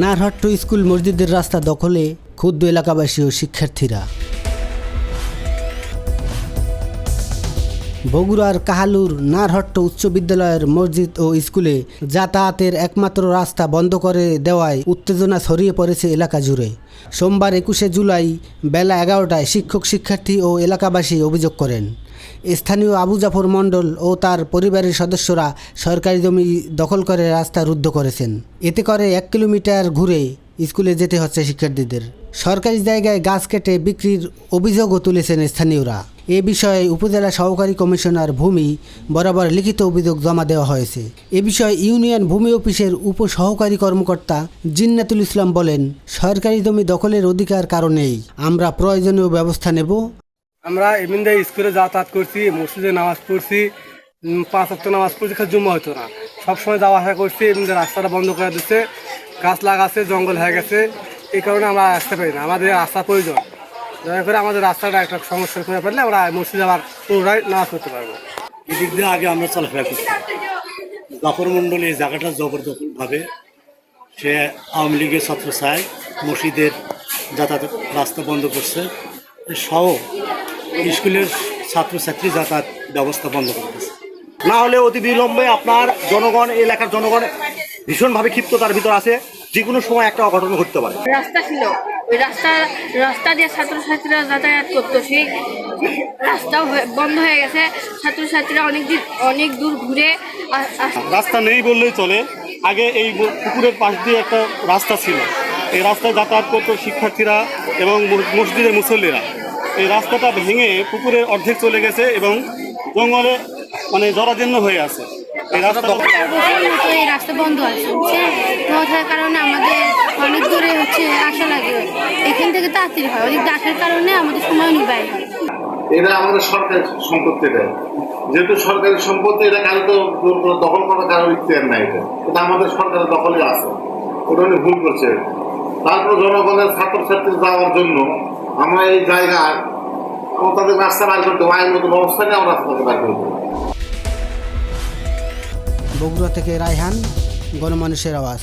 Narhatta school মসজিদের রাস্তা দখলে ক্ষুদ্র এলাকাবাসী ও শিক্ষার্থীরা। বগুড়ার কাহালুর নারহট্ট উচ্চ বিদ্যালয়ের মসজিদ ও স্কুলে যাতায়াতের একমাত্র রাস্তা বন্ধ করে দেওয়ায় উত্তেজনা ছড়িয়ে পড়েছে এলাকা জুড়ে। সোমবার একুশে জুলাই বেলা এগারোটায় শিক্ষক, শিক্ষার্থী ও এলাকাবাসী অভিযোগ করেন। স্থানীয় আবু জাফর মণ্ডল ও তার পরিবারের সদস্যরা সরকারি জমি দখল করে রাস্তা রুদ্ধ করেছেন। এতে করে এক কিলোমিটার ঘুরে স্কুলে যেতে হচ্ছে শিক্ষার্থীদের। সরকারি জায়গায় গাছ কেটে বিক্রির অভিযোগও তুলেছেন স্থানীয়রা। এ বিষয়ে উপজেলা সহকারী কমিশনার ভূমি বরাবর লিখিত অভিযোগ জমা দেওয়া হয়েছে। এ বিষয়ে ইউনিয়ন ভূমি অফিসের উপসহকারী কর্মকর্তা জিন্নাতুল ইসলাম বলেন, সরকারি জমি দখলের অধিকার কারণেই আমরা প্রয়োজনীয় ব্যবস্থা নেব। আমরা এমনিতে স্কুলে যাতায়াত করছি, মসজিদে নামাজ পড়ছি পাঁচ অক্ট নামাজ পড়ছি, খালি জমা হতো না। সবসময় যাওয়া আসা করছি, এমনিতে রাস্তাটা বন্ধ করে দিচ্ছে, গাছ লাগাচ্ছে, জঙ্গল হয়ে গেছে। এই কারণে আমরা আসতে পারি না, আমাদের রাস্তা প্রয়োজন। দয়া করে আমাদের রাস্তাটা একটা সমস্যা করে ফেললে আমরা মসজিদে আবার পুনরায় নামাজ পড়তে পারব। এদিক দিয়ে আগে আমরা চলাফেরা করছি। জাফর মণ্ডল এই জায়গাটা জবরদখলভাবে সে আওয়ামী লীগের ছাত্র চায় মসজিদের যাতায়াত রাস্তা বন্ধ করছে সহ স্কুলের ছাত্রছাত্রী যাতায়াত ব্যবস্থা বন্ধ করতেছে না হলে অতি বিলম্বে আপনার জনগণ এলাকার জনগণ ভীষণভাবে ক্ষিপ্ততার ভিতর আছে। যে কোনো সময় একটা অঘটন ঘটতে পারে। রাস্তা ছিল। রাস্তা রাস্তা দিয়ে ছাত্রছাত্রীরা যাতায়াত করতো। সেই রাস্তাও হয়ে- বন্ধ হয়ে গেছে। ছাত্রছাত্রীরা অনেক দিন, অনেক দূর ঘুরে রাস্তা নেই বললেই চলে। আগে এই পুকুরের পাশ দিয়ে একটা রাস্তা ছিল। এই রাস্তায় যাতায়াত করতো শিক্ষার্থীরা এবং মসজিদের মুসল্লিরা। এই রাস্তাটা ভেঙে পুকুরের অর্ধেক চলে গেছে এবং জঙ্গলে মানে জরাজীর্ণ হয়ে আছে। এই রাস্তা বন্ধ। আছে। কারণে আমাদের অনেক দূরে হচ্ছে আসা লাগে। এখান থেকে তাড়াতাড়ি হয়। অনেক আসার কারণে আমাদের সময় নিবাই এটা আমাদের সরকারি সম্পত্তি দেয় যেহেতু সরকারি সম্পত্তি এটা কারও তো দখল করার কারও ইতিহার নাই এটা। এটা আমাদের সরকারের দখলে আছে। ওটা উনি ভুল করছে। তারপর জনগণের ছাত্রছাত্রী যাওয়ার জন্য আমরা এই জায়গায় তাদের রাস্তা বার করতে হবে। আইনগত ব্যবস্থা নিয়ে আমরা রাস্তা বার করতে হবে বগুড়া থেকে রায়হান গণমানুষের আওয়াজ।